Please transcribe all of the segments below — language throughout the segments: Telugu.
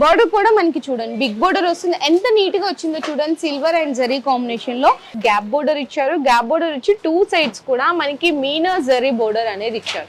బోర్డర్ కూడా మనకి చూడండి. బిగ్ బోర్డర్ వస్తుంది. ఎంత నీట్గా వచ్చిందో చూడండి. సిల్వర్ అండ్ జరీ కాంబినేషన్లో గ్యాప్ బోర్డర్ ఇచ్చారు. గ్యాప్ బోర్డర్ ఇచ్చి టూ సైడ్స్ కూడా మనకి మీనా జరీ బోర్డర్ అనేది ఇచ్చారు.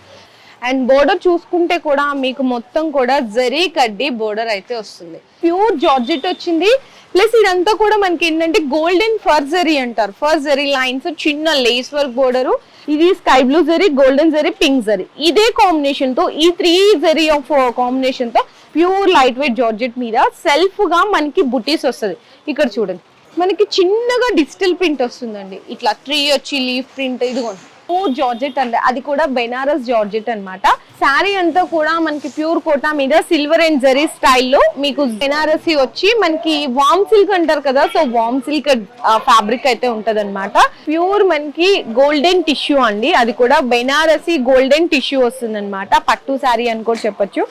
అండ్ బోర్డర్ చూసుకుంటే కూడా మీకు మొత్తం కూడా జరీ కడ్డీ బోర్డర్ అయితే వస్తుంది. ప్యూర్ జార్జెట్ వచ్చింది. ప్లస్ ఇదంతా కూడా మనకి ఏంటంటే గోల్డెన్ ఫర్ జరీ అంటారు. ఫర్ జరీ లైన్స్ చిన్న లేస్ వర్క్ బోర్డర్ ఇది sky blue zari golden zari pink zari ఇదే కాంబినేషన్తో ఈ త్రీ జరీ ఆఫ్ కాంబినేషన్తో ప్యూర్ లైట్ వెయిట్ జార్జెట్ మీద సెల్ఫ్గా మనకి బుటీస్ వస్తుంది. ఇక్కడ చూడండి. మనకి చిన్నగా డిజిటల్ ప్రింట్ వస్తుందండి. ఇట్లా ట్రీ వచ్చి లీఫ్ ప్రింట్ ఇదిగోండి. ప్యూర్ జార్జెట్ అండి. అది కూడా బెనారస్ జార్జెట్ అనమాట శారీ అంతా కూడా మనకి ప్యూర్ కోటా మీద సిల్వర్ అండ్ జరీ స్టైల్లో మీకు బెనారసీ వచ్చి మనకి వామ్ సిల్క్ అంటారు కదా సో వామ్ సిల్క్ ఫ్యాబ్రిక్ అయితే ఉంటది ప్యూర్ మనకి గోల్డెన్ టిష్యూ అండి. అది కూడా బెనారసీ గోల్డెన్ టిష్యూ వస్తుంది పట్టు శారీ అని కూడా చెప్పొచ్చు.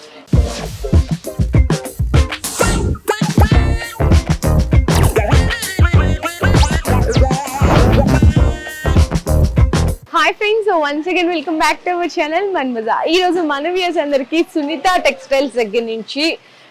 Hi friends once again welcome back to our channel bazaar ఈ రోజు మన వ్యూస్ అందరికి సునీత టెక్స్టైల్స్ దగ్గర నుంచి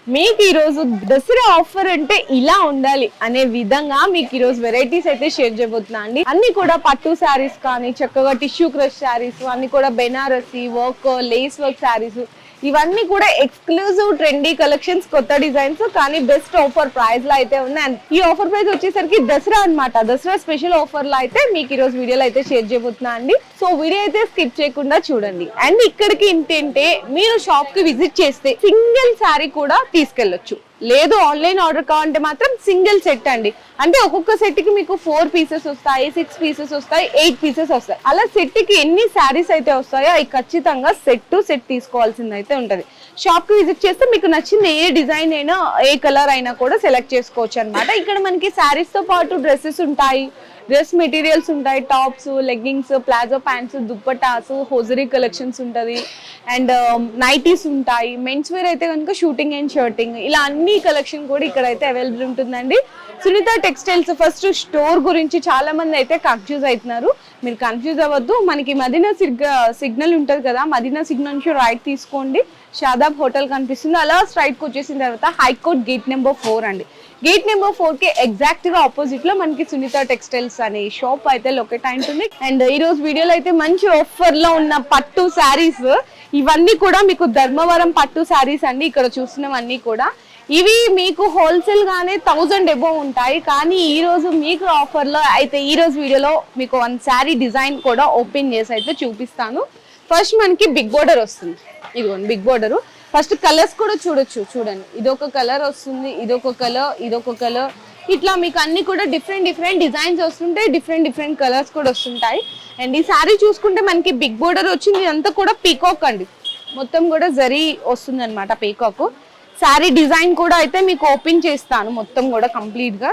మీకు ఈరోజు దసరా ఆఫర్ అంటే ఇలా ఉండాలి అనే విధంగా మీకు ఈరోజు వెరైటీస్ అయితే షేర్ చేయబోతున్నా అండి. అన్ని కూడా పట్టు శారీస్ కానీ చక్కగా టిష్యూ క్రష్ శారీస్ అన్ని కూడా Banarasi work lace work saris ఇవన్నీ కూడా ఎక్స్క్లూజివ్ ట్రెండీ కలెక్షన్స్ కొత్త డిజైన్స్ కానీ బెస్ట్ ఆఫర్ ప్రైస్లో అయితే ఉన్నాయి. అండ్ ఈ ఆఫర్ ప్రైస్ వచ్చేసరికి దసరా అన్నమాట. దసరా స్పెషల్ ఆఫర్లో అయితే మీకు ఈ రోజు వీడియోలో అయితే షేర్ చేయబోతున్నా అండి. సో వీడియో అయితే స్కిప్ చేయకుండా చూడండి. అండ్ ఇక్కడికి ఏంటంటే మీరు షాప్కి విజిట్ చేస్తే సింగిల్ శారీ కూడా తీసుకెళ్ళొచ్చు. లేదు ఆన్లైన్ ఆర్డర్ కావాలంటే మాత్రం సింగిల్ సెట్ అండి. అంటే ఒక్కొక్క సెట్కి మీకు ఫోర్ పీసెస్ వస్తాయి సిక్స్ పీసెస్ వస్తాయి ఎయిట్ పీసెస్ వస్తాయి. అలా సెట్కి ఎన్ని శారీస్ అయితే వస్తాయో అవి ఖచ్చితంగా సెట్ టు సెట్ తీసుకోవాల్సింది అయితే ఉంటుంది. షాప్కి విజిట్ చేస్తే మీకు నచ్చిన ఏ డిజైన్ అయినా ఏ కలర్ అయినా కూడా సెలెక్ట్ చేసుకోవచ్చు అనమాట ఇక్కడ మనకి శారీస్తో పాటు డ్రెస్సెస్ ఉంటాయి. డ్రెస్ మెటీరియల్స్ ఉంటాయి tops leggings palazzo pants dupattas hosiery collections ఉంటుంది. అండ్ నైటీస్ ఉంటాయి. మెన్స్ వేర్ అయితే కనుక షూటింగ్ అండ్ షర్టింగ్ ఇలా అన్ని కలెక్షన్ కూడా ఇక్కడ అయితే అవైలబుల్ ఉంటుందండి. సునీత టెక్స్టైల్స్ ఫస్ట్ స్టోర్ గురించి చాలా మంది అయితే కన్ఫ్యూజ్ అవుతున్నారు. మీరు కన్ఫ్యూజ్ అవ్వద్దు. మనకి మదీనా సిగ్ సిగ్నల్ ఉంటుంది కదా. మదీనా సిగ్నల్ నుంచి రైట్ తీసుకోండి. షాదాబ్ హోటల్ కనిపిస్తుంది. అలా స్ట్రైట్కి వచ్చేసిన తర్వాత high court gate number four అండి. గేట్ నెంబర్ ఫోర్కి ఎగ్జాక్ట్గా ఆపోజిట్లో మనకి సునీత టెక్స్టైల్స్ అనే షాప్ అయితే లొకేట్ అయి ఉంటుంది అండ్ ఈ రోజు వీడియోలో అయితే మంచి ఆఫర్లో ఉన్న పట్టు శారీస్ ఇవన్నీ కూడా మీకు ధర్మవరం పట్టు శారీస్ అండి. ఇక్కడ చూసినవన్నీ కూడా. ఇవి మీకు హోల్సేల్ గానే థౌజండ్ ఎబో ఉంటాయి. కానీ ఈ రోజు మీకు ఆఫర్లో అయితే ఈ రోజు వీడియోలో మీకు వన్ శారీ డిజైన్ కూడా ఓపెన్ చేసి అయితే చూపిస్తాను. ఫస్ట్ మనకి బిగ్ బోర్డర్ వస్తుంది. ఇదిగోండి బిగ్ బోర్డరు ఫస్ట్ కలర్స్ కూడా చూడొచ్చు చూడండి. ఇదొక కలర్ వస్తుంది ఇదొక కలర్ ఇదొక కలర్. ఇట్లా మీకు అన్ని కూడా డిఫరెంట్ డిఫరెంట్ డిజైన్స్ వస్తుంటాయి డిఫరెంట్ డిఫరెంట్ కలర్స్ కూడా వస్తుంటాయి. అండ్ ఈ శారీ చూసుకుంటే మనకి బిగ్ బోర్డర్ వచ్చింది అంతా కూడా పీకాక్ అండి. మొత్తం కూడా జరీ వస్తుంది అనమాట పీకాక్. శారీ డిజైన్ కూడా అయితే మీకు ఓపెన్ చేస్తాను మొత్తం కూడా కంప్లీట్గా.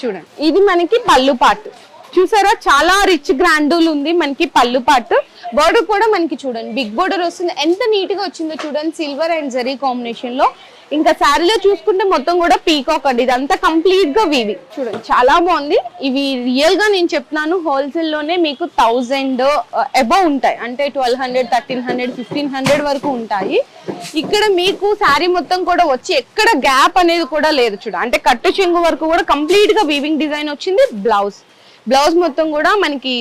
చూడండి. ఇది మనకి పళ్ళు పాటు చూసారా? చాలా రిచ్ గ్రాండూల్ ఉంది మనకి పళ్ళు పాటు. బోర్డర్ కూడా మనకి చూడండి. బిగ్ బోర్డర్ వస్తుంది. ఎంత నీట్గా వచ్చిందో చూడండి. సిల్వర్ అండ్ జరీ కాంబినేషన్లో. ఇంకా శారీలో చూసుకుంటే మొత్తం కూడా పీకాక్ అండి. ఇదంతా కంప్లీట్గా వీవి చూడండి చాలా బాగుంది. ఇవి రియల్గా నేను చెప్తున్నాను. హోల్సేల్లోనే మీకు థౌజండ్ అబౌవ్ uh, ఉంటాయి. అంటే twelve hundred thirteen hundred fifteen hundred వరకు ఉంటాయి. ఇక్కడ మీకు శారీ మొత్తం కూడా వచ్చి ఎక్కడ గ్యాప్ అనేది కూడా లేదు చూడ అంటే కట్టు చెంగు వరకు కూడా కంప్లీట్గా వీవింగ్ డిజైన్ వచ్చింది. బ్లౌజ్ బ్లౌజ్ మొత్తం కూడా మనకి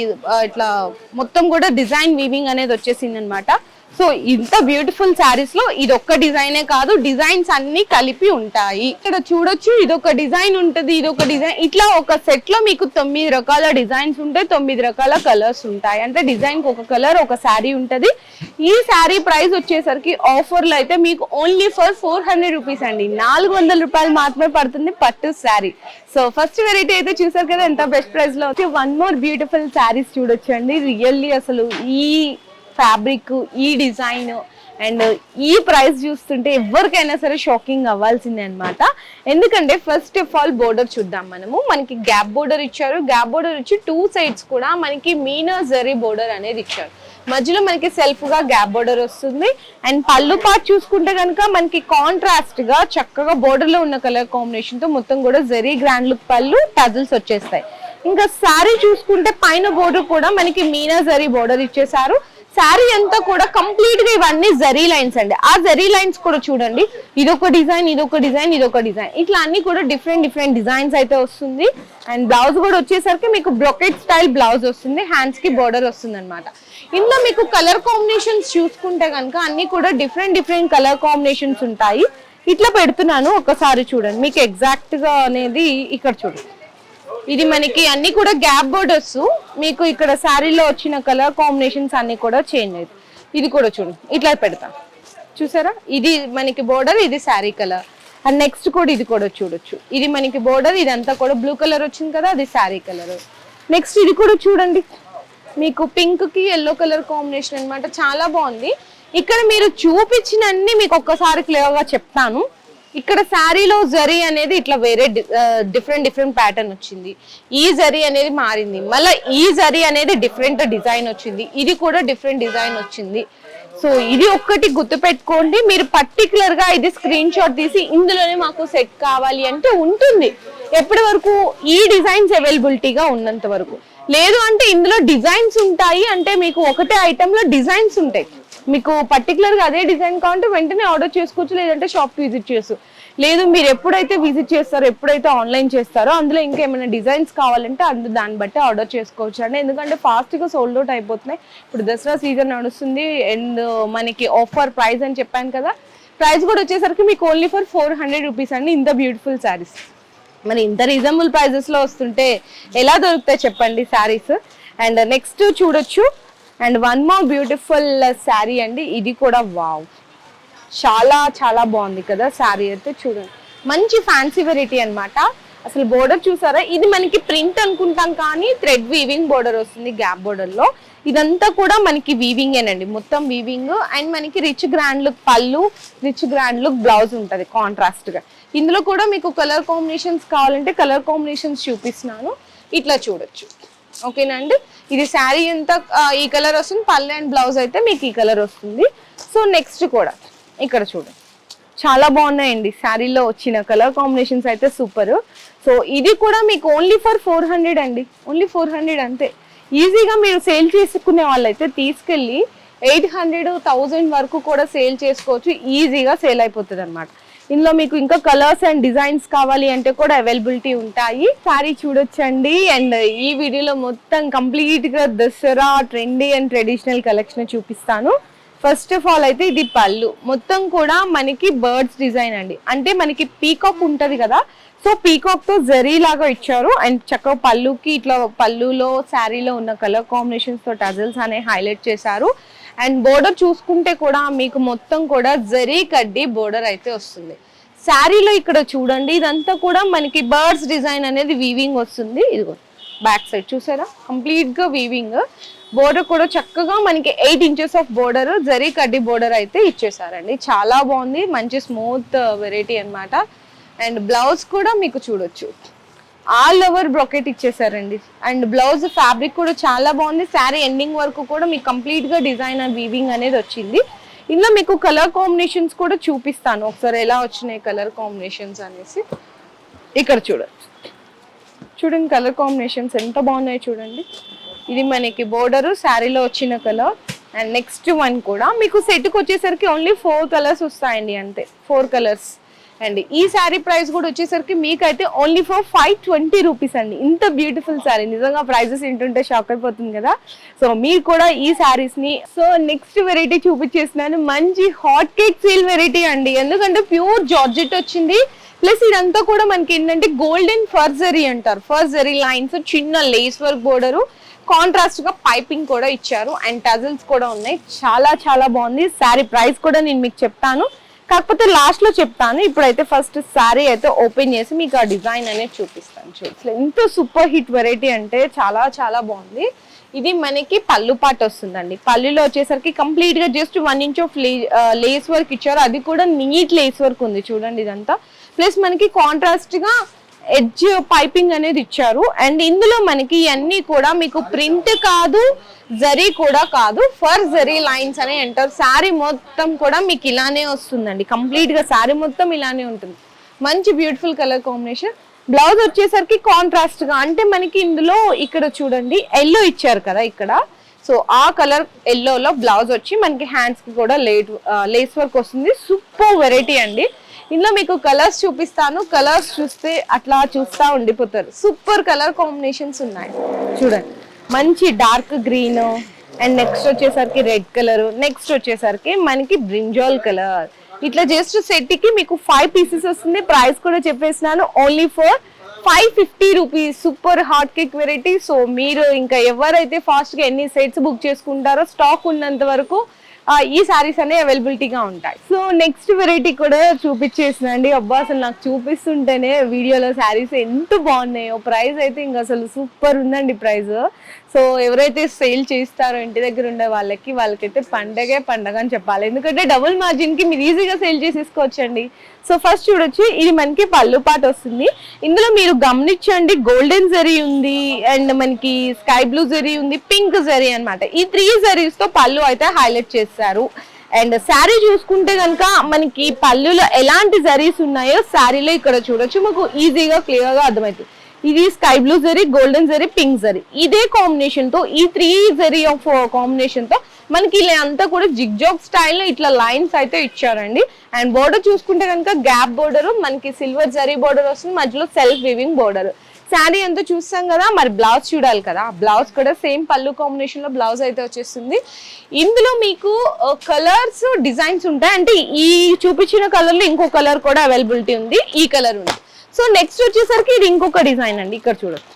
ఇట్లా మొత్తం కూడా డిజైన్ వీవింగ్ అనేది వచ్చేసింది అనమాట సో ఇంత బ్యూటిఫుల్ శారీస్లో ఇది ఒక్క డిజైనే కాదు డిజైన్స్ అన్ని కలిపి ఉంటాయి. ఇక్కడ చూడొచ్చు ఇది ఒక డిజైన్ ఉంటది ఒక డిజైన్ ఇట్లా ఒక సెట్లో మీకు తొమ్మిది రకాల డిజైన్స్ ఉంటాయి తొమ్మిది రకాల కలర్స్ ఉంటాయి. అంటే డిజైన్కి ఒక కలర్ ఒక శారీ ఉంటది. ఈ శారీ ప్రైస్ వచ్చేసరికి ఆఫర్లో అయితే మీకు only for four hundred rupees అండి. నాలుగు వందల రూపాయలు మాత్రమే పడుతుంది పట్టు శారీ సో ఫస్ట్ వెరైటీ అయితే చూసారు కదా ఎంత బెస్ట్ ప్రైస్లో. వచ్చి వన్ మోర్ బ్యూటిఫుల్ శారీస్ చూడొచ్చు అండి రియల్లీ అసలు ఈ ఫ్యాబ్రిక్ ఈ డిజైన్ అండ్ ఈ ప్రైస్ చూస్తుంటే ఎవరికైనా సరే షాకింగ్ అవ్వాల్సిందే అన్నమాట. ఎందుకంటే ఫస్ట్ ఆఫ్ ఆల్ బోర్డర్ చూద్దాం మనము. మనకి గ్యాప్ బోర్డర్ ఇచ్చారు. గ్యాప్ బోర్డర్ ఇచ్చి టూ సైడ్స్ కూడా మనకి మీనా జరీ బోర్డర్ అనేది ఇచ్చారు. మధ్యలో మనకి సెల్ఫ్గా గ్యాప్ బోర్డర్ వస్తుంది. అండ్ పళ్ళు పార్ట్ చూసుకుంటే కనుక మనకి కాంట్రాస్ట్గా చక్కగా బోర్డర్లో ఉన్న కలర్ కాంబినేషన్తో మొత్తం కూడా జరీ గ్రాండ్ లుక్ పళ్ళు టజల్స్ వచ్చేస్తాయి. ఇంకా శారీ చూసుకుంటే పైన బోర్డర్ కూడా మనకి మీనా జరీ బోర్డర్ ఇచ్చేసారు శారీ అంతా కూడా కంప్లీట్గా ఇవన్నీ జరీ లైన్స్ అండి. ఆ జరీ లైన్స్ కూడా చూడండి. ఇదొక డిజైన్ ఇదొక డిజైన్ ఇదొక డిజైన్ ఇట్లా అన్ని కూడా డిఫరెంట్ డిఫరెంట్ డిజైన్స్ అయితే వస్తుంది. అండ్ బ్లౌజ్ కూడా వచ్చేసరికి మీకు బ్రొకెట్ స్టైల్ బ్లౌజ్ వస్తుంది. హ్యాండ్స్కి బోర్డర్ వస్తుంది అనమాట ఇందులో మీకు కలర్ కాంబినేషన్స్ చూసుకుంటే కనుక అన్ని కూడా డిఫరెంట్ డిఫరెంట్ కలర్ కాంబినేషన్స్ ఉంటాయి. ఇట్లా పెడుతున్నాను. ఒకసారి చూడండి. మీకు ఎగ్జాక్ట్గా అనేది ఇక్కడ చూడండి. ఇది మనకి అన్ని కూడా గ్యాప్ బోర్డర్స్. మీకు ఇక్కడ శారీలో వచ్చిన కలర్ కాంబినేషన్స్ అన్ని కూడా చేంజ్ అవుతాయి ఇది కూడా చూడండి ఇట్లా పెడతా. చూసారా? ఇది మనకి బోర్డర్ ఇది శారీ కలర్. అండ్ నెక్స్ట్ కూడా ఇది కూడా చూడొచ్చు. ఇది మనకి బోర్డర్ ఇదంతా కూడా బ్లూ కలర్ వచ్చింది కదా అది శారీ కలర్. నెక్స్ట్ ఇది కూడా చూడండి. మీకు పింక్కి ఎల్లో కలర్ కాంబినేషన్ అన్నమాట. చాలా బాగుంది. ఇక్కడ మీరు చూపించినన్ని మీకు ఒక్కసారి క్లియర్గా చెప్తాను. ఇక్కడ శారీలో జరీ అనేది ఇట్లా వేరే డిఫరెంట్ డిఫరెంట్ ప్యాటర్న్ వచ్చింది. ఈ జరీ అనేది మారింది. మళ్ళీ ఈ జరీ అనేది డిఫరెంట్ డిజైన్ వచ్చింది. ఇది కూడా డిఫరెంట్ డిజైన్ వచ్చింది. సో ఇది ఒక్కటి గుర్తుపెట్టుకోండి మీరు పర్టికులర్గా ఇది స్క్రీన్ షాట్ తీసి ఇందులోనే మాకు సెట్ కావాలి అంటే ఉంటుంది. ఎప్పటి వరకు? ఈ డిజైన్స్ అవైలబిలిటీగా ఉన్నంత వరకు. లేదు అంటే ఇందులో డిజైన్స్ ఉంటాయి అంటే మీకు ఒకటే ఐటమ్లో డిజైన్స్ ఉంటాయి. మీకు పర్టికులర్గా అదే డిజైన్ కావాలంటే వెంటనే ఆర్డర్ చేసుకోవచ్చు లేదంటే షాప్కి విజిట్ చేసు లేదు మీరు ఎప్పుడైతే విజిట్ చేస్తారో ఎప్పుడైతే ఆన్లైన్ చేస్తారో అందులో ఇంకా ఏమైనా డిజైన్స్ కావాలంటే అందు దాన్ని బట్టి ఆర్డర్ చేసుకోవచ్చు అండి. ఎందుకంటే ఫాస్ట్గా సోల్డ్ అవుట్ అయిపోతున్నాయి. ఇప్పుడు దసరా సీజన్ నడుస్తుంది అండ్ మనకి ఆఫర్ ప్రైస్ అని చెప్పాను కదా ప్రైస్ కూడా వచ్చేసరికి మీకు only for four hundred rupees అండి ఇంత బ్యూటిఫుల్ శారీస్ మరి ఇంత రీజనబుల్ ప్రైజెస్లో వస్తుంటే ఎలా దొరుకుతాయి చెప్పండి శారీస్ అండ్ నెక్స్ట్ చూడొచ్చు. And one more beautiful sari అండి. ఇది కూడా వావ్. చాలా చాలా బాగుంది కదా శారీ అయితే చూడండి. మంచి ఫ్యాన్సీ వెరైటీ అనమాట అసలు బోర్డర్ చూసారా? ఇది మనకి ప్రింట్ అనుకుంటాం కానీ థ్రెడ్ వీవింగ్ బోర్డర్ వస్తుంది గ్యాప్ బోర్డర్లో ఇదంతా కూడా మనకి వీవింగ్ అండి మొత్తం వీవింగ్ అండ్ మనకి రిచ్ గ్రాండ్ లుక్ పళ్ళు రిచ్ గ్రాండ్ లుక్ బ్లౌజ్ ఉంటుంది కాంట్రాస్ట్గా ఇందులో కూడా మీకు కలర్ కాంబినేషన్స్ కావాలంటే కలర్ కాంబినేషన్స్ చూపిస్తున్నాను. ఇట్లా చూడొచ్చు. ఓకేనా అండి ఇది శారీ ఎంత ఈ కలర్ వస్తుంది? పల్లె అండ్ బ్లౌజ్ అయితే మీకు ఈ కలర్ వస్తుంది. సో నెక్స్ట్ కూడా ఇక్కడ చూడండి. చాలా బాగున్నాయండి. శారీలో వచ్చిన కలర్ కాంబినేషన్స్ అయితే సూపర్. సో ఇది కూడా మీకు ఓన్లీ ఫర్ ఫోర్ హండ్రెడ్ అండి. ఓన్లీ ఫోర్ హండ్రెడ్ అంతే. ఈజీగా మీరు సేల్ చేసుకునే వాళ్ళైతే తీసుకెళ్ళి ఎయిట్ హండ్రెడ్ థౌజండ్ వరకు కూడా సేల్ చేసుకోవచ్చు. ఈజీగా సేల్ అయిపోతుంది అనమాట ఇందులో మీకు ఇంకా కలర్స్ అండ్ డిజైన్స్ కావాలి అంటే కూడా అవైలబిలిటీ ఉంటాయి. శారీ చూడొచ్చండి. అండ్ ఈ వీడియోలో మొత్తం కంప్లీట్గా Dussehra trendy and traditional collection చూపిస్తాను. ఫస్ట్ ఆఫ్ ఆల్ అయితే ఇది పళ్ళు. మొత్తం కూడా మనకి బర్డ్స్ డిజైన్ అండి. అంటే మనకి పీకాక్ ఉంటది కదా. సో పీకాక్తో జరీ లాగా ఇచ్చారు. అండ్ చక్కగా పళ్ళుకి ఇట్లా పళ్ళులో శారీలో ఉన్న కలర్ కాంబినేషన్స్తో టజల్స్ అనే హైలైట్ చేశారు. అండ్ బోర్డర్ చూసుకుంటే కూడా మీకు మొత్తం కూడా జరీ కడ్డీ బోర్డర్ అయితే వస్తుంది. శారీలో ఇక్కడ చూడండి ఇదంతా కూడా మనకి బర్డ్స్ డిజైన్ అనేది వీవింగ్ వస్తుంది. ఇదిగో బ్యాక్ సైడ్ చూసారా? కంప్లీట్గా వీవింగ్ బోర్డర్ కూడా చక్కగా మనకి eight inches of border zari కడ్డీ బోర్డర్ అయితే ఇచ్చేసారండి. చాలా బాగుంది మంచి స్మూత్ వెరైటీ అనమాట అండ్ బ్లౌజ్ కూడా మీకు చూడొచ్చు. ఆల్ ఓవర్ బ్రొకెట్ ఇచ్చేసారండి. అండ్ బ్లౌజ్ ఫ్యాబ్రిక్ కూడా చాలా బాగుంది. శారీ ఎండింగ్ వరకు కూడా మీకు కంప్లీట్గా డిజైన్ అండ్ వీవింగ్ అనేది వచ్చింది. ఇందులో మీకు కలర్ కాంబినేషన్స్ కూడా చూపిస్తాను. ఒకసారి ఎలా వచ్చినాయి కలర్ కాంబినేషన్స్ అనేసి. ఇక్కడ చూడొచ్చు చూడండి కలర్ కాంబినేషన్స్ ఎంత బాగున్నాయి చూడండి. ఇది మనకి బోర్డరు శారీలో వచ్చిన కలర్. అండ్ నెక్స్ట్ వన్ కూడా. మీకు సెట్కి వచ్చేసరికి ఓన్లీ ఫోర్ కలర్స్ వస్తాయండి అంతే. Four colours and. ఈ శారీ ప్రైస్ కూడా వచ్చేసరికి మీకైతే only for five twenty rupees అండి. ఇంత బ్యూటిఫుల్ శారీ. నిజంగా ప్రైజెస్ ఏంటంటే షాక్ అయిపోతుంది కదా. సో మీరు కూడా ఈ శారీస్ని సో నెక్స్ట్ వెరైటీ చూపించేస్తున్నాను. మంచి హాట్ కేక్ సీల్ వెరైటీ అండి. ఎందుకంటే ప్యూర్ జార్జెట్ వచ్చింది. ప్లస్ ఇదంతా కూడా మనకి ఏంటంటే గోల్డెన్ ఫర్జరీ అంటారు. ఫర్జరీ లైన్స్ చిన్న లేస్ వర్క్ బోర్డరు కాంట్రాస్ట్గా పైపింగ్ కూడా ఇచ్చారు. అండ్ టజల్స్ కూడా ఉన్నాయి. చాలా చాలా బాగుంది. శారీ ప్రైస్ కూడా నేను మీకు చెప్తాను. కాకపోతే లాస్ట్లో చెప్తాను. ఇప్పుడైతే ఫస్ట్ శారీ అయితే ఓపెన్ చేసి మీకు ఆ డిజైన్ అనేది చూపిస్తాను. చూడండి ఎంత సూపర్ హిట్ వెరైటీ అంటే చాలా చాలా బాగుంది. ఇది మనకి పళ్ళు పాట వస్తుందండి. పళ్ళులో వచ్చేసరికి కంప్లీట్గా just one inch of lace work ఇచ్చారు. అది కూడా నీట్ లేస్ వర్క్ ఉంది చూడండి ఇదంతా. ప్లస్ మనకి కాంట్రాస్ట్గా ఎడ్జ్ పైపింగ్ అనేది ఇచ్చారు. అండ్ ఇందులో మనకి ఇవన్నీ కూడా మీకు ప్రింట్ కాదు జరీ కూడా కాదు. ఫర్ జరీ లైన్స్ అని అంటారు శారీ మొత్తం కూడా మీకు ఇలానే వస్తుందండి. కంప్లీట్గా శారీ మొత్తం ఇలానే ఉంటుంది. మంచి బ్యూటిఫుల్ కలర్ కాంబినేషన్. బ్లౌజ్ వచ్చేసరికి కాంట్రాస్ట్గా అంటే మనకి ఇందులో ఇక్కడ చూడండి ఎల్లో ఇచ్చారు కదా ఇక్కడ. సో ఆ కలర్ ఎల్లోలో బ్లౌజ్ వచ్చి మనకి హ్యాండ్స్కి కూడా లేట్ లేస్ వర్క్ వస్తుంది. సూపర్ వెరైటీ అండి. ఇందులో మీకు కలర్స్ చూపిస్తాను. కలర్స్ చూస్తే అట్లా చూస్తూ ఉండిపోతారు. సూపర్ కలర్ కాంబినేషన్స్ ఉన్నాయి. చూడండి. మంచి డార్క్ గ్రీన్ అండ్ నెక్స్ట్ వచ్చేసరికి రెడ్ కలర్. నెక్స్ట్ వచ్చేసరికి మనకి బ్రింజాల్ కలర్. ఇట్లా జస్ట్ సెట్కి మీకు ఫైవ్ పీసెస్ వస్తుంది. ప్రైస్ కూడా చెప్పేసినాను. Only for five fifty rupees super hot cake variety. So మీరు ఇంకా ఎవరైతే ఫాస్ట్గా ఎన్ని సెట్స్ బుక్ చేసుకుంటారో స్టాక్ ఉన్నంత వరకు ఈ సారీస్ అనేవి అవైలబిలిటీగా ఉంటాయి. సో నెక్స్ట్ వెరైటీ కూడా చూపించేసినండి. అబ్బా అసలు నాకు చూపిస్తుంటేనే వీడియోలో శారీస్ ఎంత బాగున్నాయో. ప్రైస్ అయితే ఇంకా అసలు సూపర్ ఉందండి ప్రైస్ సో ఎవరైతే సేల్ చేస్తారో ఇంటి దగ్గర ఉండే వాళ్ళకి వాళ్ళకైతే పండగే పండగ అని చెప్పాలి. ఎందుకంటే డబుల్ మార్జిన్కి మీరు ఈజీగా సేల్ చేసేసుకోవచ్చండి. సో ఫస్ట్ చూడొచ్చు ఇది మనకి పళ్ళు పాట వస్తుంది. ఇందులో మీరు గమనించండి గోల్డెన్ జరీ ఉంది అండ్ మనకి స్కై బ్లూ జరీ ఉంది పింక్ జరీ అన్నమాట. ఈ త్రీ జరీస్తో పళ్ళు అయితే హైలైట్ చేస్తారు. అండ్ శారీ చూసుకుంటే కనుక మనకి పళ్ళులో ఎలాంటి జరీస్ ఉన్నాయో శారీలో ఇక్కడ చూడొచ్చు. మాకు ఈజీగా క్లియర్గా అర్థమవుతుంది. ఇది sky blue zari golden zari pink zari. ఇదే కాంబినేషన్తో ఈ three zari of combination uh, తో మనకి ఇలా అంతా కూడా జిగ్ జాగ్ స్టైల్లో ఇట్లా లైన్స్ అయితే ఇచ్చారండి. అండ్ బోర్డర్ చూసుకుంటే కనుక గ్యాప్ బోర్డర్ మనకి సిల్వర్ జరీ బోర్డర్ వస్తుంది మధ్యలో సెల్ఫ్ వివింగ్ బోర్డర్ శారీ అంతా చూస్తాం కదా మరి బ్లౌజ్ చూడాలి కదా. బ్లౌజ్ కూడా సేమ్ పళ్ళు కాంబినేషన్లో బ్లౌజ్ అయితే వచ్చేస్తుంది. ఇందులో మీకు uh, కలర్స్ డిజైన్స్ ఉంటాయి. అంటే ఈ చూపించిన కలర్లో ఇంకో కలర్ కూడా అవైలబిలిటీ ఉంది. ఈ కలర్ ఉంది. సో నెక్స్ట్ వచ్చేసరికి ఇది ఇంకొక డిజైన్ అండి. ఇక్కడ చూడొచ్చు.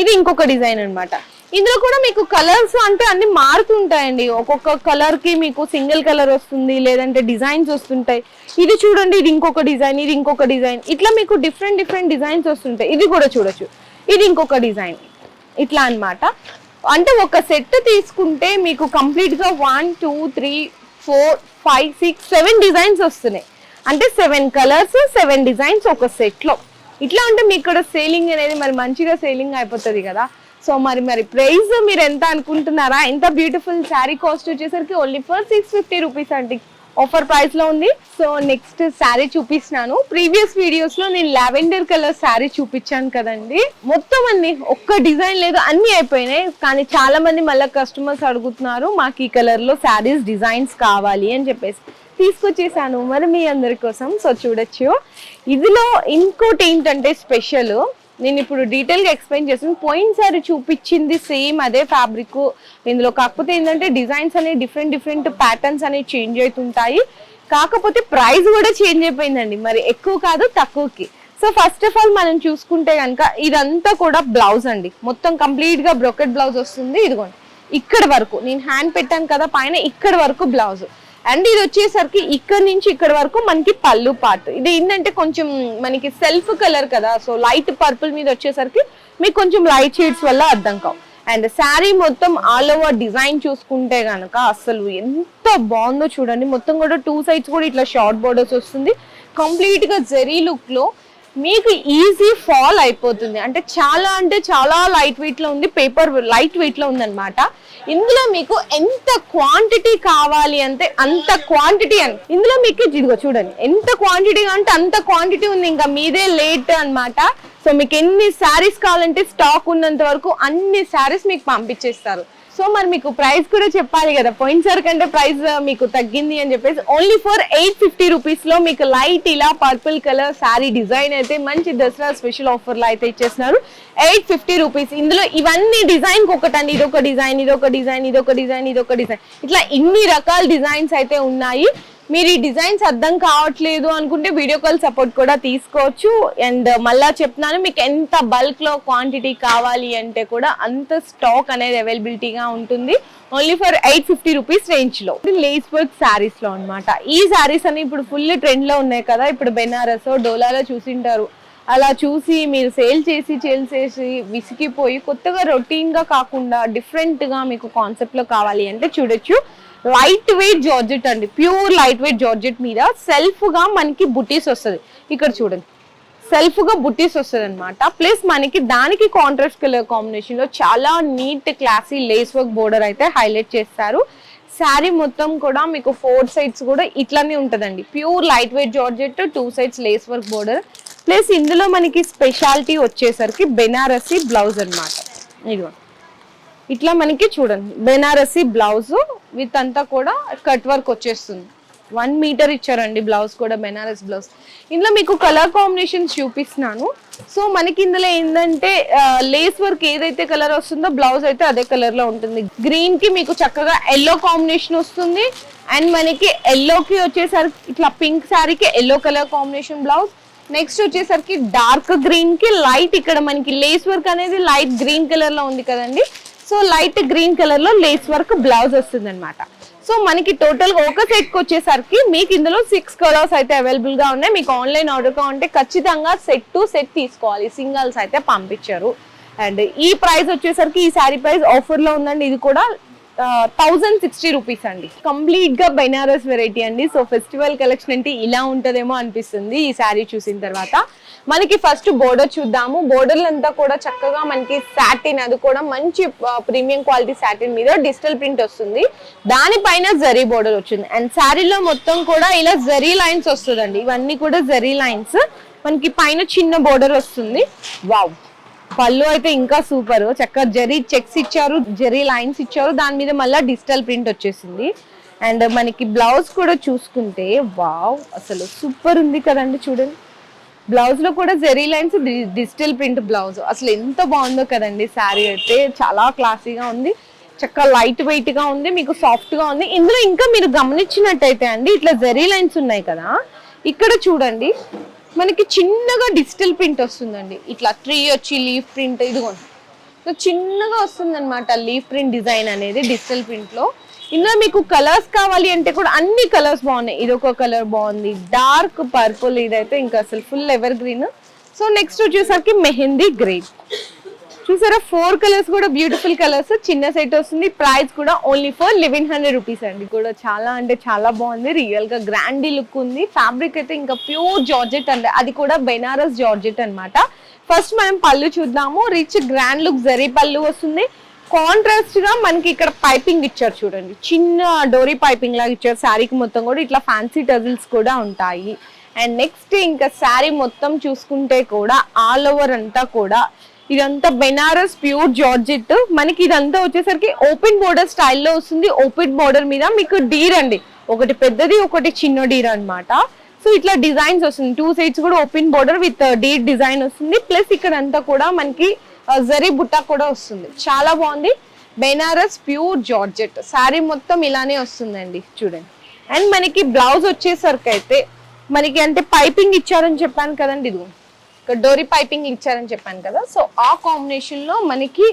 ఇది ఇంకొక డిజైన్ అనమాట ఇందులో కూడా మీకు కలర్స్ అంటే అన్ని మారుతుంటాయండి. ఒక్కొక్క కలర్కి మీకు సింగిల్ కలర్ వస్తుంది లేదంటే డిజైన్స్ వస్తుంటాయి. ఇది చూడండి ఇది ఇంకొక డిజైన్ ఇది ఇంకొక డిజైన్ ఇట్లా మీకు డిఫరెంట్ డిఫరెంట్ డిజైన్స్ వస్తుంటాయి. ఇది కూడా చూడొచ్చు. ఇది ఇంకొక డిజైన్ ఇట్లా అన్నమాట. అంటే ఒక సెట్ తీసుకుంటే మీకు కంప్లీట్గా one two three four five six seven designs వస్తున్నాయి. అంటే సెవెన్ కలర్స్ సెవెన్ డిజైన్స్ ఒక సెట్లో. ఇట్లా ఉంటే మీకు ఇక్కడ సేలింగ్ అనేది మరి మంచిగా సేలింగ్ అయిపోతుంది కదా. సో మరి మరి ప్రైస్ మీరు ఎంత అనుకుంటున్నారా? ఎంత బ్యూటిఫుల్ శారీ కాస్ట్ వచ్చేసరికి only for six fifty rupees అండి. ఆఫర్ ప్రైస్లో ఉంది. సో నెక్స్ట్ శారీ చూపిస్తున్నాను. ప్రీవియస్ వీడియోస్లో నేను లావెండర్ కలర్ శారీ చూపించాను కదండి. మొత్తం అన్ని ఒక్క డిజైన్ లేదు అన్ని అయిపోయినాయి. కానీ చాలా మంది మళ్ళీ కస్టమర్స్ అడుగుతున్నారు మాకు ఈ కలర్లో శారీస్ డిజైన్స్ కావాలి అని చెప్పేసి. తీసుకొచ్చేసాను మరి మీ అందరి కోసం. సో చూడొచ్చు. ఇదిలో ఇంకోటి ఏంటంటే స్పెషల్ నేను ఇప్పుడు డీటెయిల్గా ఎక్స్ప్లెయిన్ చేస్తాను పోయినసారి చూపించింది సేమ్ అదే ఫ్యాబ్రిక్ ఇందులో కాకపోతే ఏంటంటే డిజైన్స్ అనేవి డిఫరెంట్ డిఫరెంట్ ప్యాటర్న్స్ అనేవి చేంజ్ అవుతుంటాయి. కాకపోతే ప్రైస్ కూడా చేంజ్ అయిపోయిందండి. మరి ఎక్కువ కాదు తక్కువకి. సో ఫస్ట్ ఆఫ్ ఆల్ మనం చూసుకుంటే కనుక ఇదంతా కూడా బ్లౌజ్ అండి. మొత్తం కంప్లీట్గా బ్రొకెట్ బ్లౌజ్ వస్తుంది. ఇదిగోండి. ఇక్కడ వరకు నేను హ్యాండ్ పెట్టాను కదా పైన ఇక్కడ వరకు బ్లౌజ్ అండ్ ఇది వచ్చేసరికి ఇక్కడ నుంచి ఇక్కడ వరకు మనకి పళ్ళు పార్ట్ ఇది ఏంటంటే కొంచెం మనకి సెల్ఫ్ కలర్ కదా. సో లైట్ పర్పుల్ మీద వచ్చేసరికి మీకు కొంచెం లైట్ షేడ్స్ వల్ల అర్థం కావు. అండ్ శారీ మొత్తం ఆల్ ఓవర్ డిజైన్ చూసుకుంటే గనక అసలు ఎంత బాగుందో చూడండి. మొత్తం కూడా టూ సైడ్స్ కూడా ఇట్లా షార్ట్ బోర్డర్స్ వస్తుంది. కంప్లీట్గా జెరీ లుక్లో మీకు ఈజీ ఫాల్ అయిపోతుంది. అంటే చాలా అంటే చాలా లైట్ వెయిట్లో ఉంది పేపర్ లైట్ వెయిట్లో ఉందన్నమాట. ఇందులో మీకు ఎంత క్వాంటిటీ కావాలి అంటే అంత క్వాంటిటీ అని. ఇందులో మీకు ఇదిగో చూడండి ఎంత క్వాంటిటీ అంటే అంత క్వాంటిటీ ఉంది. ఇంకా మీదే లేట్ అన్నమాట. సో మీకు ఎన్ని శారీస్ కావాలంటే స్టాక్ ఉన్నంత వరకు అన్ని శారీస్ మీకు పంపించేస్తారు. సో మరి మీకు ప్రైస్ కూడా చెప్పాలి కదా. పోయినసారి కంటే ప్రైస్ మీకు తగ్గింది అని చెప్పేసి ఓన్లీ ఫర్ ఎయిట్ ఫిఫ్టీ రూపీస్లో మీకు లైట్ ఇలా పర్పుల్ కలర్ శారీ డిజైన్ అయితే మంచి దసరా స్పెషల్ ఆఫర్లో అయితే ఇచ్చేస్తున్నారు. ఎయిట్ ఫిఫ్టీ రూపీస్ ఇందులో ఇవన్నీ డిజైన్ ఒకటండి. ఇదొక డిజైన్ ఇదొక డిజైన్ ఇదొక డిజైన్ ఇదొక డిజైన్ ఇట్లా ఇన్ని రకాల డిజైన్స్ అయితే ఉన్నాయి. మీరు ఈ డిజైన్స్ అర్థం కావట్లేదు అనుకుంటే వీడియో కాల్ సపోర్ట్ కూడా తీసుకోవచ్చు. అండ్ uh, మళ్ళా చెప్తున్నాను మీకు ఎంత బల్క్లో క్వాంటిటీ కావాలి అంటే కూడా అంత స్టాక్ అనేది అవైలబిలిటీగా ఉంటుంది. Only for eight fifty rupees రేంజ్లో లేస్ వర్క్ శారీస్లో అనమాట ఈ శారీస్ అని ఇప్పుడు ఫుల్ ట్రెండ్లో ఉన్నాయి కదా. ఇప్పుడు బెనారస్ డోలాలో చూసింటారు. అలా చూసి మీరు సేల్ చేసి సేల్ చేసి విసిగిపోయి కొత్తగా రొటీన్గా కాకుండా డిఫరెంట్గా మీకు కాన్సెప్ట్లో కావాలి అంటే చూడొచ్చు. లైట్ వెయిట్ జార్జెట్ అండి. ప్యూర్ లైట్ వెయిట్ జార్జెట్ మీద సెల్ఫ్గా మనకి బుటీస్ వస్తుంది. ఇక్కడ చూడండి. సెల్ఫ్గా బుటీస్ వస్తుంది అనమాట ప్లస్ మనకి దానికి కాంట్రాస్ట్ కలర్ కాంబినేషన్లో చాలా neat classy lace work border అయితే హైలైట్ చేస్తారు. శారీ మొత్తం కూడా మీకు ఫోర్ సైడ్స్ కూడా ఇట్లానే ఉంటుందండి. Pure light weight georgette two sides lace work border plus ఇందులో మనకి స్పెషాలిటీ వచ్చేసరికి బెనారసీ బ్లౌజ్ అన్నమాట. ఇదిగో. ఇట్లా మనకి చూడండి బెనారసి బ్లౌజ్ విత్ అంతా కూడా కట్ వర్క్ వచ్చేస్తుంది. వన్ మీటర్ ఇచ్చారండి బ్లౌజ్ కూడా బెనారస్ బ్లౌజ్. ఇందులో మీకు కలర్ కాంబినేషన్స్ చూపిస్తున్నాను. సో మనకి ఇందులో ఏంటంటే లేస్ వర్క్ ఏదైతే కలర్ వస్తుందో బ్లౌజ్ అయితే అదే కలర్లో ఉంటుంది. గ్రీన్కి మీకు చక్కగా ఎల్లో కాంబినేషన్ వస్తుంది. అండ్ మనకి ఎల్లోకి వచ్చేసరికి ఇట్లా పింక్ శారీకి yellow colour combination blouse. Next వచ్చేసరికి డార్క్ గ్రీన్కి లైట్ ఇక్కడ మనకి లేస్ వర్క్ అనేది లైట్ గ్రీన్ కలర్లో ఉంది కదండి. సో లైట్ గ్రీన్ కలర్లో లేస్ వర్క్ బ్లౌజ్ వస్తుంది అనమాట సో మనకి టోటల్గా ఒక సెట్కి వచ్చేసరికి మీకు ఇందులో సిక్స్ కలర్స్ అయితే అవైలబుల్గా ఉన్నాయి. మీకు ఆన్లైన్ ఆర్డర్ కావాలంటే ఖచ్చితంగా సెట్ టు సెట్ తీసుకోవాలి. సింగల్స్ అయితే పంపించారు. అండ్ ఈ ప్రైస్ వచ్చేసరికి ఈ శారీ ప్రైస్ ఆఫర్లో ఉందండి. ఇది కూడా థౌజండ్ సిక్స్టీ రూపీస్ అండి. కంప్లీట్గా బెనారస్ వెరైటీ అండి. సో ఫెస్టివల్ కలెక్షన్ అంటే ఇలా ఉంటదేమో అనిపిస్తుంది ఈ శారీ చూసిన తర్వాత. మనకి ఫస్ట్ బోర్డర్ చూద్దాము. బోర్డర్ అంతా కూడా చక్కగా మనకి సాటిన్ అది కూడా మంచి ప్రీమియం క్వాలిటీ సాటిన్ మీద డిజిటల్ ప్రింట్ వస్తుంది. దానిపైన జరీ బోర్డర్ వచ్చింది. అండ్ శారీలో మొత్తం కూడా ఇలా జరీ లైన్స్ వస్తుందండి. ఇవన్నీ కూడా జరీ లైన్స్ మనకి పైన చిన్న బోర్డర్ వస్తుంది. వావ్ పళ్ళు అయితే ఇంకా సూపర్ చక్కగా జరీ చెక్స్ ఇచ్చారు జరీ లైన్స్ ఇచ్చారు. దాని మీద మళ్ళీ డిజిటల్ ప్రింట్ వచ్చేసింది. అండ్ మనకి బ్లౌజ్ కూడా చూసుకుంటే వావ్ అసలు సూపర్ ఉంది కదండి చూడండి. బ్లౌజ్లో కూడా zari lines digital print blouse అసలు ఎంత బాగుందో కదండి శారీ అయితే. చాలా క్లాసీగా ఉంది. చక్కగా లైట్ వెయిట్గా ఉంది మీకు సాఫ్ట్గా ఉంది. ఇందులో ఇంకా మీరు గమనించినట్టయితే అండి ఇట్లా జెరీ లైన్స్ ఉన్నాయి కదా. ఇక్కడ చూడండి మనకి చిన్నగా డిజిటల్ ప్రింట్ వస్తుందండి. ఇట్లా ట్రీ వచ్చి లీఫ్ ప్రింట్ ఇదిగోండి. సో చిన్నగా వస్తుందన్నమాట లీఫ్ ప్రింట్ డిజైన్ అనేది డిజిటల్ ప్రింట్లో. ఇందులో మీకు కలర్స్ కావాలి అంటే కూడా అన్ని కలర్స్ బాగున్నాయి. ఇది ఒక కలర్ బాగుంది. డార్క్ పర్పుల్ ఇదైతే ఇంకా అసలు full evergreen. So next వచ్చేసరికి మెహందీ గ్రీన్ చూసారా? ఫోర్ కలర్స్ కూడా బ్యూటిఫుల్ కలర్స్ చిన్న సెట్ వస్తుంది. ప్రైస్ కూడా only for eleven hundred rupees అండి కూడా. చాలా అంటే చాలా బాగుంది. రియల్గా గ్రాండీ లుక్ ఉంది. ఫ్యాబ్రిక్ అయితే ఇంకా ప్యూర్ జార్జెట్ అండి. అది కూడా బెనారస్ జార్జెట్ అనమాట ఫస్ట్ మనం పళ్ళు చూద్దాము. రిచ్ గ్రాండ్ లుక్ జరీ పళ్ళు వస్తుంది. కాంట్రాస్ట్గా మనకి ఇక్కడ పైపింగ్ ఇచ్చారు చూడండి. చిన్న డోరీ పైపింగ్ లాగా ఇచ్చారు. శారీకి మొత్తం కూడా ఇట్లా ఫ్యాన్సీ టజిల్స్ కూడా ఉంటాయి. అండ్ నెక్స్ట్ ఇంకా శారీ మొత్తం చూసుకుంటే కూడా ఆల్ ఓవర్ అంతా కూడా ఇదంతా బెనారస్ ప్యూర్ జార్జెట్ మనకి ఇదంతా వచ్చేసరికి ఓపెన్ బోర్డర్ స్టైల్లో వస్తుంది. ఓపెన్ బోర్డర్ మీద మీకు డీర్ అండి. ఒకటి పెద్దది ఒకటి చిన్న డీర్ అన్నమాట. సో ఇట్లా డిజైన్స్ వస్తుంది. టూ సైడ్స్ కూడా open border with deer design వస్తుంది. ప్లస్ ఇక్కడ అంతా కూడా మనకి uh, జరీ బుట్ట కూడా వస్తుంది. చాలా బాగుంది. బెనారస్ ప్యూర్ జార్జెట్ శారీ మొత్తం ఇలానే వస్తుందండి. చూడండి. అండ్ మనకి బ్లౌజ్ వచ్చేసరికి అయితే మనకి అంటే పైపింగ్ ఇచ్చారని చెప్పాను కదండి ఇది ఇక్కడ డోరీ పైపింగ్ ఇచ్చారని చెప్పాను కదా. సో ఆ కాంబినేషన్లో మనకి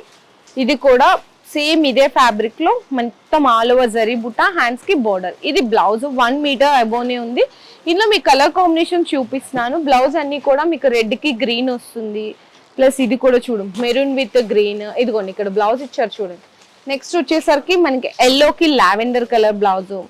ఇది కూడా సేమ్ ఇదే ఫ్యాబ్రిక్లో మొత్తం ఆల్ ఓవర్ జరీ బుట్ట హ్యాండ్స్కి బోర్డర్ ఇది బ్లౌజ్ వన్ మీటర్ అబోనే ఉంది. ఇందులో మీ కలర్ కాంబినేషన్ చూపిస్తున్నాను. బ్లౌజ్ అన్నీ కూడా మీకు రెడ్కి గ్రీన్ వస్తుంది. ప్లస్ ఇది కూడా చూడు మెరూన్ విత్ గ్రీన్ ఇదిగోండి ఇక్కడ బ్లౌజ్ ఇచ్చారు చూడండి. నెక్స్ట్ వచ్చేసరికి మనకి ఎల్లోకి లావెండర్ కలర్ బ్లౌజు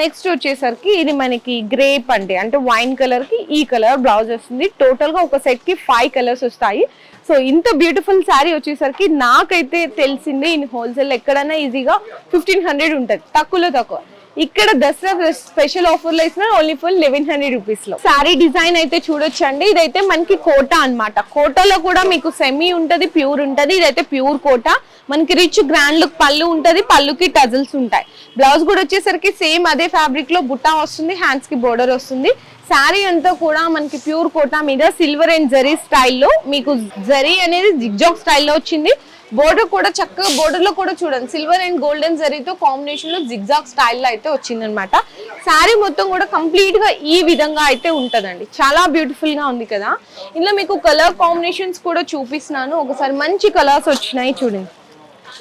నెక్స్ట్ వచ్చేసరికి ఇది మనకి గ్రేప్ అంటే అంటే వైన్ కలర్కి ఈ కలర్ బ్లౌజ్ వస్తుంది. టోటల్గా ఒక సెట్కి ఫైవ్ కలర్స్ వస్తాయి. సో ఇంత బ్యూటిఫుల్ శారీ వచ్చేసరికి నాకైతే తెలిసిందే ఇన్ హోల్సేల్ ఎక్కడైనా ఈజీగా ఫిఫ్టీన్ హండ్రెడ్ ఉంటుంది. తక్కువలో తక్కువ. ఇక్కడ దసరా స్పెషల్ ఆఫర్లో ఇస్తున్నారు ఓన్లీ ఫుల్ లెవెన్ హండ్రెడ్ రూపీస్లో. శారీ డిజైన్ అయితే చూడొచ్చండి. ఇదైతే మనకి కోటా అన్నమాట. కోటలో కూడా మీకు సెమీ ఉంటది ప్యూర్ ఉంటది. ఇదైతే ప్యూర్ కోట. మనకి రిచ్ గ్రాండ్ లుక్ పళ్ళు ఉంటది పళ్ళుకి టజల్స్ ఉంటాయి. బ్లౌజ్ కూడా వచ్చేసరికి సేమ్ అదే ఫ్యాబ్రిక్లో బుట్టా వస్తుంది హ్యాండ్స్కి బోర్డర్ వస్తుంది. శారీ అంతా కూడా మనకి ప్యూర్ కోటా మీద సిల్వర్ అండ్ జరీ స్టైల్లో మీకు జరీ అనేది జిగ్జాగ్ స్టైల్లో వచ్చింది. బోర్డర్ కూడా చక్కగా బోర్డర్లో కూడా చూడండి. సిల్వర్ అండ్ గోల్డెన్ జరీతో కాంబినేషన్లో జిగ్జాగ్ స్టైల్లో అయితే వచ్చిందనమాట శారీ మొత్తం కూడా కంప్లీట్గా ఈ విధంగా అయితే ఉంటదండి. చాలా బ్యూటిఫుల్గా ఉంది కదా. ఇందులో మీకు కలర్ కాంబినేషన్స్ కూడా చూపిస్తున్నాను. ఒకసారి మంచి కలర్స్ వచ్చినాయి చూడండి.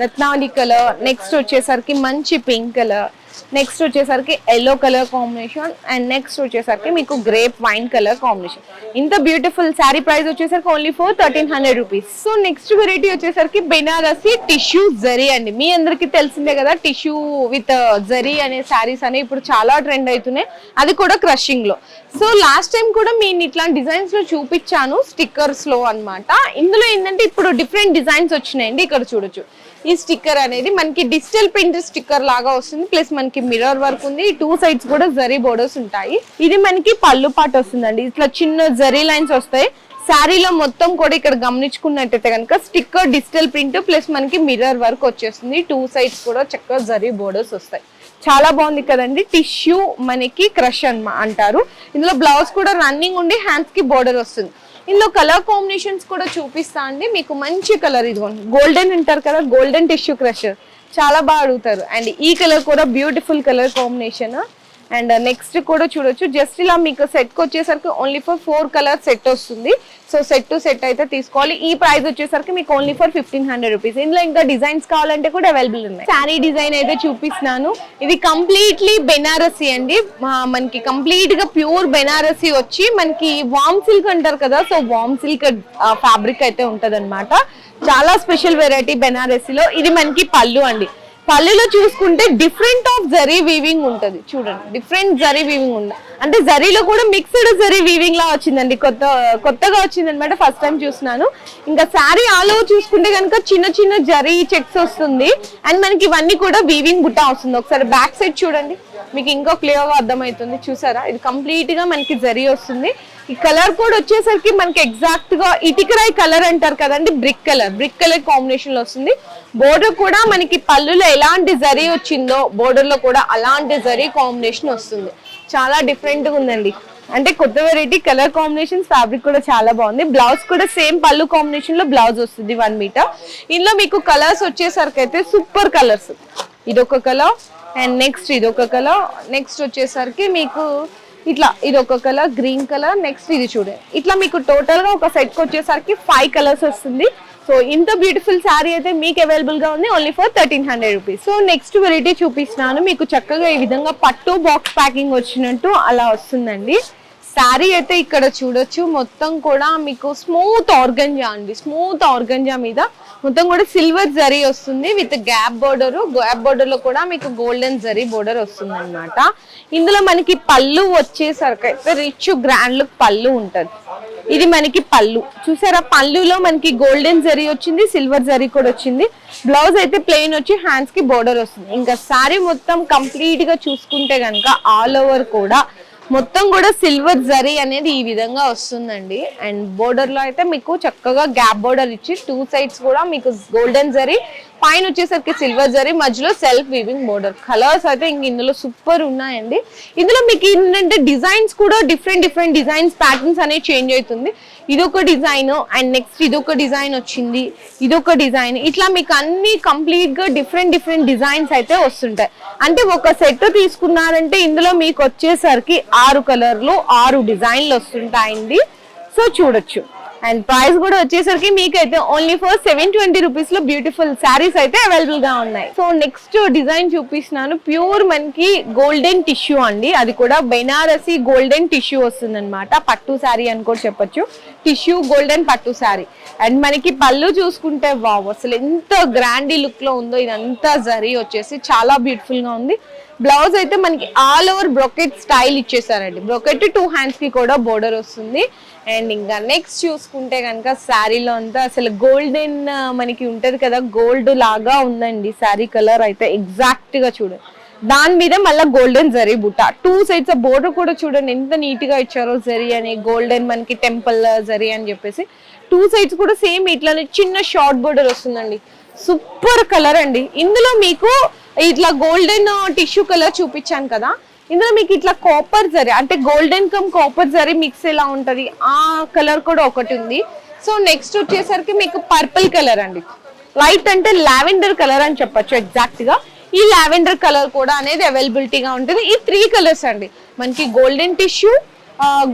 రత్నావళి కలర్ నెక్స్ట్ వచ్చేసరికి మంచి పింక్ కలర్ నెక్స్ట్ వచ్చేసరికి yellow colour combination and next వచ్చేసరికి మీకు గ్రేప్ వైన్ కలర్ కాంబినేషన్ ఇంత బ్యూటిఫుల్ శారీ ప్రైస్ వచ్చేసరికి only for thirteen hundred rupees so next variety వచ్చేసరికి బెనారసి టిష్యూ జరీ అండి. మీ అందరికీ తెలిసిందే కదా టిష్యూ విత్ జరీ అనే శారీస్ అనేవి ఇప్పుడు చాలా ట్రెండ్ అవుతున్నాయి అది కూడా క్రషింగ్లో. సో లాస్ట్ టైం కూడా నేను ఇట్లాంటి డిజైన్స్లో చూపించాను స్టిక్కర్స్లో అన్నమాట. ఇందులో ఏంటంటే ఇప్పుడు డిఫరెంట్ డిజైన్స్ వచ్చినాయండి ఇక్కడ చూడొచ్చు. ఈ స్టిక్కర్ అనేది మనకి డిజిటల్ ప్రింట్ స్టిక్కర్ లాగా వస్తుంది. ప్లస్ మనకి మిర్రర్ వర్క్ ఉంది. టూ సైడ్స్ కూడా జరీ బోర్డర్స్ ఉంటాయి. ఇది మనకి పళ్ళు పాట వస్తుందండి. ఇట్లా చిన్న జరీ లైన్స్ వస్తాయి. శారీలో మొత్తం కూడా ఇక్కడ గమనించుకున్నట్టయితే కనుక స్టిక్కర్ డిజిటల్ ప్రింట్ ప్లస్ మనకి మిర్రర్ వర్క్ వచ్చేస్తుంది. టూ సైడ్స్ కూడా చక్కగా జరీ బోర్డర్స్ వస్తాయి. చాలా బాగుంది కదండి. టిష్యూ మనకి క్రష్ అన్మా అంటారు. ఇందులో బ్లౌజ్ కూడా రన్నింగ్ ఉండి హ్యాండ్స్కి బోర్డర్ వస్తుంది. ఇందులో కలర్ కాంబినేషన్స్ కూడా చూపిస్తా అండి. మీకు మంచి కలర్ ఇదిగోండి. గోల్డెన్ అంటారు కదా గోల్డెన్ టిష్యూ క్రషర్ చాలా బాగా అడుగుతారు. అండ్ ఈ కలర్ కూడా beautiful colour combination and next కూడా చూడొచ్చు. జస్ట్ ఇలా మీకు సెట్కి వచ్చేసరికి only for four colour set వస్తుంది. సో సెట్ టు సెట్ అయితే తీసుకోవాలి. ఈ ప్రైస్ వచ్చేసరికి మీకు only for fifteen hundred rupees ఇందులో ఇంకా డిజైన్స్ కావాలంటే కూడా అవైలబుల్ ఉన్నాయి. శారీ డిజైన్ అయితే చూపిస్తున్నాను. ఇది కంప్లీట్లీ బెనారసీ అండి. మనకి కంప్లీట్గా ప్యూర్ బెనారసీ వచ్చి మనకి వామ్ సిల్క్ అంటారు కదా సో వామ్ సిల్క్ ఫ్యాబ్రిక్ అయితే ఉంటది చాలా స్పెషల్ వెరైటీ బెనారసీలో ఇది మనకి పళ్ళు అండి. పల్లెలో చూసుకుంటే డిఫరెంట్ ఆఫ్ జరీ వీవింగ్ ఉంటుంది. చూడండి డిఫరెంట్ జరీ వీవింగ్ ఉంది అంటే జరీలో కూడా మిక్స్డ్ జరీ వీవింగ్ లా వచ్చిందండి. కొత్త కొత్తగా వచ్చింది అనమాట ఫస్ట్ టైం చూస్తున్నాను ఇంకా శారీ ఆలో చూసుకుంటే కనుక చిన్న చిన్న జరీ చెక్స్ వస్తుంది. అండ్ మనకి ఇవన్నీ కూడా వీవింగ్ బుట్ట వస్తుంది. ఒకసారి బ్యాక్ సైడ్ చూడండి. మీకు ఇంకో క్లియర్గా అర్థమవుతుంది చూసారా? ఇది కంప్లీట్గా మనకి జరీ వస్తుంది. ఈ కలర్ కోడ్ వచ్చేసరికి మనకి ఎగ్జాక్ట్గా ఇటికరాయి కలర్ అంటారు కదండి బ్రిక్ కలర్ బ్రిక్ కలర్ కాంబినేషన్లో వస్తుంది. బోర్డర్ కూడా మనకి పళ్ళులో ఎలాంటి జరీ వచ్చిందో బోర్డర్లో కూడా అలాంటి జరీ కాంబినేషన్ వస్తుంది. చాలా డిఫరెంట్గా ఉందండి. అంటే కొత్త వెరైటీ కలర్ కాంబినేషన్ ఫ్యాబ్రిక్ కూడా చాలా బాగుంది. బ్లౌజ్ కూడా సేమ్ పళ్ళు కాంబినేషన్లో బ్లౌజ్ వస్తుంది వన్ మీటర్ ఇందులో మీకు కలర్స్ వచ్చేసరికి అయితే సూపర్ కలర్స్ ఇదొక కలర్ అండ్ నెక్స్ట్ ఇదొక కలర్ నెక్స్ట్ వచ్చేసరికి మీకు ఇట్లా ఇది ఒక కలర్ గ్రీన్ కలర్ నెక్స్ట్ ఇది చూడండి. ఇట్లా మీకు టోటల్గా ఒక సెట్కి వచ్చేసరికి ఫైవ్ కలర్స్ వస్తుంది. సో ఇంత బ్యూటిఫుల్ శారీ అయితే మీకు అవైలబుల్గా ఉంది only for thirteen hundred rupees so next variety చూపిస్తున్నాను. మీకు చక్కగా ఈ విధంగా పట్టు బాక్స్ ప్యాకింగ్ వచ్చినట్టు అలా వస్తుందండి. శారీ అయితే ఇక్కడ చూడొచ్చు. మొత్తం కూడా మీకు స్మూత్ ఆర్గంజా అండి. స్మూత్ ఆర్గంజా మీద మొత్తం కూడా సిల్వర్ జరీ వస్తుంది. విత్ గ్యాప్ బోర్డర్ గ్యాప్ బోర్డర్లో కూడా మీకు గోల్డెన్ జరీ బోర్డర్ వస్తుంది అనమాట ఇందులో మనకి పళ్ళు వచ్చేసరికి అయితే రిచ్ గ్రాండ్ లుక్ పళ్ళు ఉంటది. ఇది మనకి పళ్ళు. చూసారా? పళ్ళులో మనకి గోల్డెన్ జరీ వచ్చింది సిల్వర్ జరీ కూడా వచ్చింది. బ్లౌజ్ అయితే ప్లెయిన్ వచ్చి హ్యాండ్స్కి బోర్డర్ వస్తుంది. ఇంకా శారీ మొత్తం కంప్లీట్గా చూసుకుంటే కనుక ఆల్ ఓవర్ కూడా మొత్తం కూడా సిల్వర్ జరీ అనేది ఈ విధంగా వస్తుందండి. అండ్ బోర్డర్లో అయితే మీకు చక్కగా గ్యాప్ బోర్డర్ ఇచ్చి టూ సైడ్స్ కూడా మీకు గోల్డెన్ జరీ పైన వచ్చేసరికి సిల్వర్ జరీ మధ్యలో సెల్ఫ్ వీవింగ్ బోర్డర్ కలర్స్ అయితే ఇంక ఇందులో సూపర్ ఉన్నాయండి. ఇందులో మీకు ఏంటంటే డిజైన్స్ కూడా డిఫరెంట్ డిఫరెంట్ డిజైన్స్ ప్యాటర్న్స్ అనేవి చేంజ్ అవుతుంది. ఇదొక డిజైన్ అండ్ నెక్స్ట్ ఇదొక డిజైన్ వచ్చింది. ఇదొక డిజైన్ ఇట్లా మీకు అన్ని కంప్లీట్గా డిఫరెంట్ డిఫరెంట్ డిజైన్స్ అయితే వస్తుంటాయి. అంటే ఒక సెట్ తీసుకున్నారంటే ఇందులో మీకు వచ్చేసరికి ఆరు కలర్లు ఆరు డిజైన్లు వస్తుంటాయండి. సో చూడొచ్చు. అండ్ ప్రైస్ కూడా వచ్చేసరికి మీకైతే ఓన్లీ ఫర్ సెవెన్ ట్వంటీ రూపీస్లో బ్యూటిఫుల్ శారీస్ అయితే అవైలబుల్గా ఉన్నాయి. సో నెక్స్ట్ డిజైన్ చూపిస్తున్నాను. ప్యూర్ మనకి గోల్డెన్ టిష్యూ అండి. అది కూడా బెనారసి గోల్డెన్ టిష్యూ వస్తుంది అనమాట పట్టు శారీ అని కూడా చెప్పొచ్చు. టిష్యూ గోల్డెన్ పట్టు శారీ అండ్ మనకి పళ్ళు చూసుకుంటే వావ్ అసలు ఎంత గ్రాండీ లుక్లో ఉందో ఇదంతా జరీ వచ్చేసి చాలా బ్యూటిఫుల్గా ఉంది. బ్లౌజ్ అయితే మనకి ఆల్ ఓవర్ బ్రొకెట్ స్టైల్ ఇచ్చేసారండి. బ్రొకెట్ టూ హ్యాండ్స్కి కూడా బోర్డర్ వస్తుంది. అండ్ ఇంకా నెక్స్ట్ చూసుకుంటే కనుక శారీలో అంతా అసలు గోల్డెన్ మనకి ఉంటది కదా గోల్డ్ లాగా ఉందండి శారీ కలర్ అయితే ఎగ్జాక్ట్గా చూడండి దాని మీద మళ్ళీ గోల్డెన్ జరీ బుట్ట. టూ సైడ్స్ బోర్డర్ కూడా చూడండి ఎంత నీట్గా ఇచ్చారో జరీ అని గోల్డెన్ మనకి టెంపుల్ జరీ అని చెప్పేసి. టూ సైడ్స్ కూడా సేమ్ ఇట్లానే చిన్న షార్ట్ బోర్డర్ వస్తుందండి. సూపర్ కలర్ అండి. ఇందులో మీకు ఇట్లా గోల్డెన్ టిష్యూ కలర్ చూపించాను కదా. ఇందులో మీకు ఇట్లా కాపర్ జరీ అంటే golden cum copper zari mix ఎలా ఉంటుంది? ఆ కలర్ కూడా ఒకటి ఉంది. సో నెక్స్ట్ వచ్చేసరికి మీకు పర్పుల్ కలర్ అండి. లైట్ అంటే లావెండర్ కలర్ అని చెప్పచ్చు ఎగ్జాక్ట్గా ఈ లావెండర్ కలర్ కూడా అనేది అవైలబిలిటీగా ఉంటుంది. ఈ త్రీ కలర్స్ అండి. మనకి golden tissue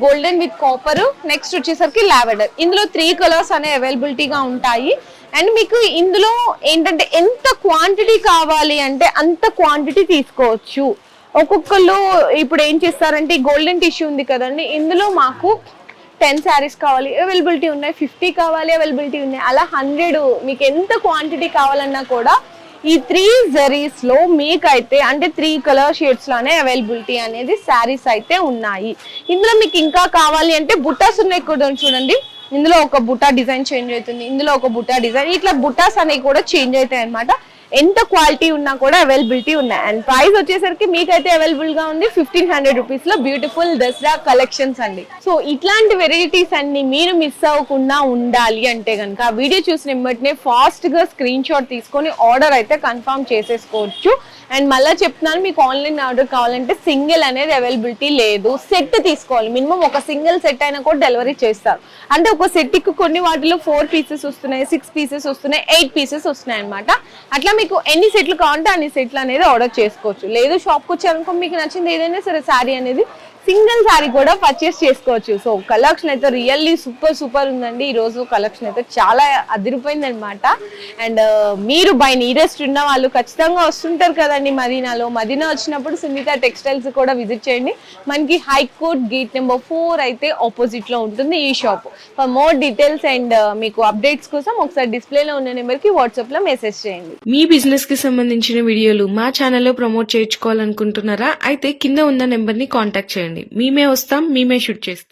golden with copper next వచ్చేసరికి లావెండర్ ఇందులో త్రీ కలర్స్ అనేవి అవైలబిలిటీగా ఉంటాయి. అండ్ మీకు ఇందులో ఏంటంటే ఎంత క్వాంటిటీ కావాలి అంటే అంత క్వాంటిటీ తీసుకోవచ్చు. ఒక్కొక్కళ్ళు ఇప్పుడు ఏం చేస్తారంటే గోల్డెన్ టిష్యూ ఉంది కదండి ఇందులో మాకు టెన్ శారీస్ కావాలి అవైలబిలిటీ ఉన్నాయి ఫిఫ్టీ కావాలి అవైలబిలిటీ ఉన్నాయి. అలా హండ్రెడ్ మీకు ఎంత క్వాంటిటీ కావాలన్నా కూడా ఈ త్రీ జరీస్లో మీకు మీకైతే అంటే త్రీ కలర్ షేడ్స్లోనే అవైలబిలిటీ అనేది శారీస్ అయితే ఉన్నాయి. ఇందులో మీకు ఇంకా కావాలి అంటే బుట్టాస్ ఉన్నాయి కూడా చూడండి. ఇందులో ఒక బుటా డిజైన్ చేంజ్ అవుతుంది ఇందులో ఒక బుటా డిజైన్ ఇట్లా బుటాస్ అనేవి కూడా చేంజ్ అవుతాయి అనమాట ఎంత క్వాలిటీ ఉన్నా కూడా అవైలబిలిటీ ఉన్నాయి. అండ్ ప్రైస్ వచ్చేసరికి మీకైతే అవైలబుల్గా ఉంది ఫిఫ్టీన్ హండ్రెడ్ రూపీస్లో బ్యూటిఫుల్ దసరా కలెక్షన్స్ అండి. సో ఇట్లాంటి వెరైటీస్ అన్ని మీరు మిస్ అవ్వకుండా ఉండాలి అంటే కనుక వీడియో చూసిన వెంటనే ఫాస్ట్గా స్క్రీన్ షాట్ తీసుకొని ఆర్డర్ అయితే కన్ఫర్మ్ చేసేసుకోవచ్చు. అండ్ మళ్ళీ చెప్తున్నాను మీకు ఆన్లైన్ ఆర్డర్ కావాలంటే సింగిల్ అనేది అవైలబిలిటీ లేదు. సెట్ తీసుకోవాలి. మినిమం ఒక సింగిల్ సెట్ అయినా కూడా డెలివరీ చేస్తారు. అంటే ఒక సెట్కి కొన్ని వాటిలో ఫోర్ పీసెస్ వస్తున్నాయి సిక్స్ పీసెస్ వస్తున్నాయి ఎయిట్ పీసెస్ వస్తున్నాయి అనమాట అట్లా మీకు ఎన్ని సెట్లు కావాలంటే అన్ని సెట్లు అనేది ఆర్డర్ చేసుకోవచ్చు. లేదు షాప్కి వచ్చారనుకో మీకు నచ్చింది ఏదైనా సరే శారీ అనేది సింగిల్ సారీ కూడా పర్చేస్ చేసుకోవచ్చు. సో కలెక్షన్ అయితే రియల్లీ సూపర్ సూపర్ ఉందండి. ఈరోజు కలెక్షన్ అయితే చాలా అదిరిపోయింది అనమాట అండ్ uh, మీరు బై నీరెస్ట్ ఉన్న వాళ్ళు ఖచ్చితంగా వస్తుంటారు కదండి మదీనాలో. మదీనా వచ్చినప్పుడు సునీత టెక్స్టైల్స్ కూడా విజిట్ చేయండి. మనకి హైకోర్ట్ గేట్ నెంబర్ ఫోర్ అయితే ఆపోజిట్లో ఉంటుంది ఈ shop for more details and మీకు అప్డేట్స్ కోసం ఒకసారి డిస్ప్లేలో ఉన్న నెంబర్కి వాట్సాప్లో మెసేజ్ చేయండి. మీ బిజినెస్కి సంబంధించిన వీడియోలు మా ఛానల్లో ప్రమోట్ చేయించుకోవాలనుకుంటున్నారా? అయితే కింద ఉన్న నెంబర్ని కాంటాక్ట్ చేయండి. చేయండి. మేమే వస్తాం మేమే షూట్ చేస్తాం.